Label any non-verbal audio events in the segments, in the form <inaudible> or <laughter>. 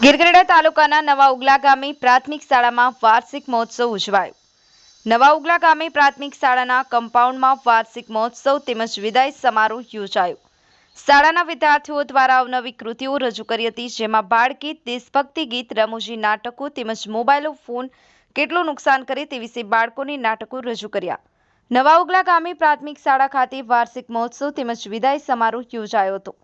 ગીરગઢડા તાલુકાના નવા ઉગલા ગામે પ્રાથમિક શાળામાં વાર્ષિક મહોત્સવ ઉજવાયો. નવા ઉગલા ગામે પ્રાથમિક શાળાના કમ્પાઉન્ડમાં વાર્ષિક મહોત્સવ તેમજ વિદાય સમારોહ યોજાયો. શાળાના વિદ્યાર્થીઓ દ્વારા અવનવી કૃતિઓ રજૂ કરી હતી, જેમાં બાળગીત દેશભક્તિ ગીત, રમૂજી નાટકો તેમજ મોબાઈલો, ફોન કેટલું નુકસાન કરે તે વિશે બાળકોને નાટકો રજૂ કર્યા. નવા ઉગલા ગામે પ્રાથમિક શાળા ખાતે વાર્ષિક મહોત્સવ તેમજ વિદાય સમારોહ યોજાયો હતો.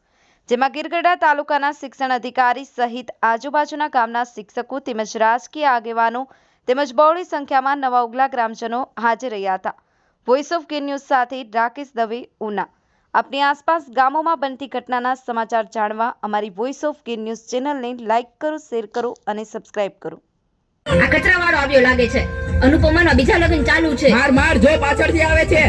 જેમાં ગીરગઢડા તાલુકાના શિક્ષણ અધિકારી સહિત આજુબાજુના ગામના શિક્ષકો તેમજ રાજકીય આગેવાનો તેમજ બહોળી સંખ્યામાં નવા ઉગલા ગ્રામજનો હાજર રહ્યા હતા. વોઇસ ઓફ ગીર ન્યૂઝ સાથે રાકેશ દવે ઉના. આપની આસપાસ ગામોમાં બનતી ઘટનાના સમાચાર જાણવા અમારી વોઇસ ઓફ ગીર ન્યૂઝ ચેનલને લાઇક કરો શેર કરો અને સબસ્ક્રાઇબ કરો. આ કચરા વાળો આવ્યો લાગે છે. અનુપમાના બીજા લગ્ન ચાલુ છે. માર માર જો પાછળથી આવે છે.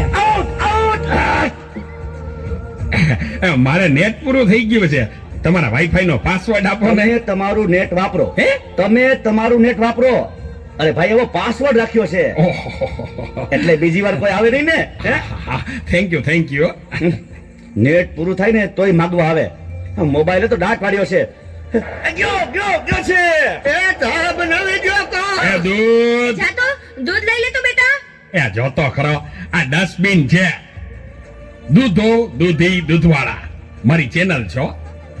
<laughs> મારે નેટ પૂરું થઈ ગયું છે. તમારા વાઈફાઈ નો પાસવર્ડ આપો ને. તમારું નેટ વાપરો. હે? તમે તમારું નેટ વાપરો. અરે ભાઈ એવો પાસવર્ડ રાખ્યો છે. એટલે બીજી વાર કોઈ આવે નહીં ને thank you thank you net પૂરું થાય ને તોય માગવા આવે. મોબાઈલે તો ડાટ પાડ્યો છે. ગયો ગયો ગયો છે. એ ચા બનાવી ગયો તો એ દૂધ. જા તો દૂધ લઈ લે તો બેટા. એ જોતો ખરો. આ ડસ્ટબિન છે. દૂધો દૂધી દૂધવાળા. મારી ચેનલ છો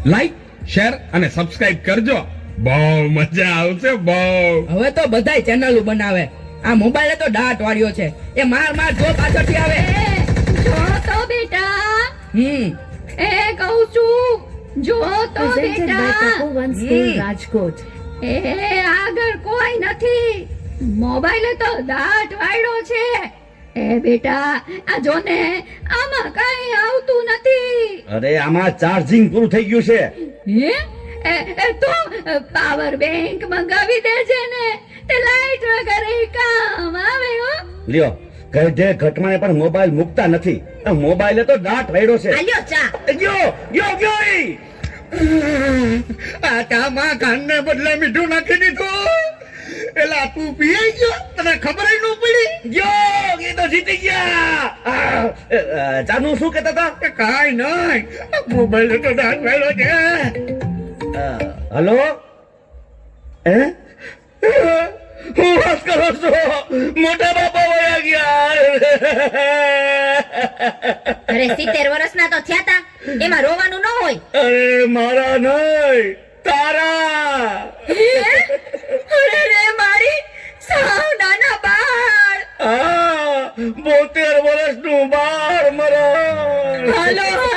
લાઈક શેર અને સબસ્ક્રાઇબ કરજો. બહુ મજા આવશે બહુ. હવે તો બધાય ચેનલો બનાવે. આ મોબાઈલે તો દાંત વાળ્યો છે. એ માર માર જો પાછળથી આવે. જો તો બેટા. હમ. એ કહું છું જો તો બેટા. Rajkot. એ આગળ કોઈ નથી. મોબાઈલે તો દાટ વાળ્યો છે. એ બેટા આ જો ને આમાં કઈ આવતું નથી. અરે આમાં ચાર્જિંગ પૂરું થઈ ગયું છે. હે? એ તો પાવર બેંક મંગાવી દેજે ને તે લાઈટ વગર કામ આવે હો. લ્યો ગઢે ઘટમાએ પણ મોબાઈલ મૂકતા નથી. આ મોબાઈલે તો દાંત વાળ્યો છે. આલ્યો ચા. ગયો ગયો બદલે મીઠું નાખી દીધું. એલા તું પીએ ગયો તને ખબર ન પડી? ગયો. એ તો જીતી ગયા. આ, અ, અ, જાનુ શું કહેતા હતા? કે કાંઈ નહીં. મોબાઈલ તો દાંત વાળ્યો છે. હલો? હે? હું વાત કરો છો? મોટા બાપા વયા ગયા. અરે સિત્તેર વર્ષના તો થયા તા. એમાં રોવાનું ન હોય. અરે મારા નહીં. તારા આ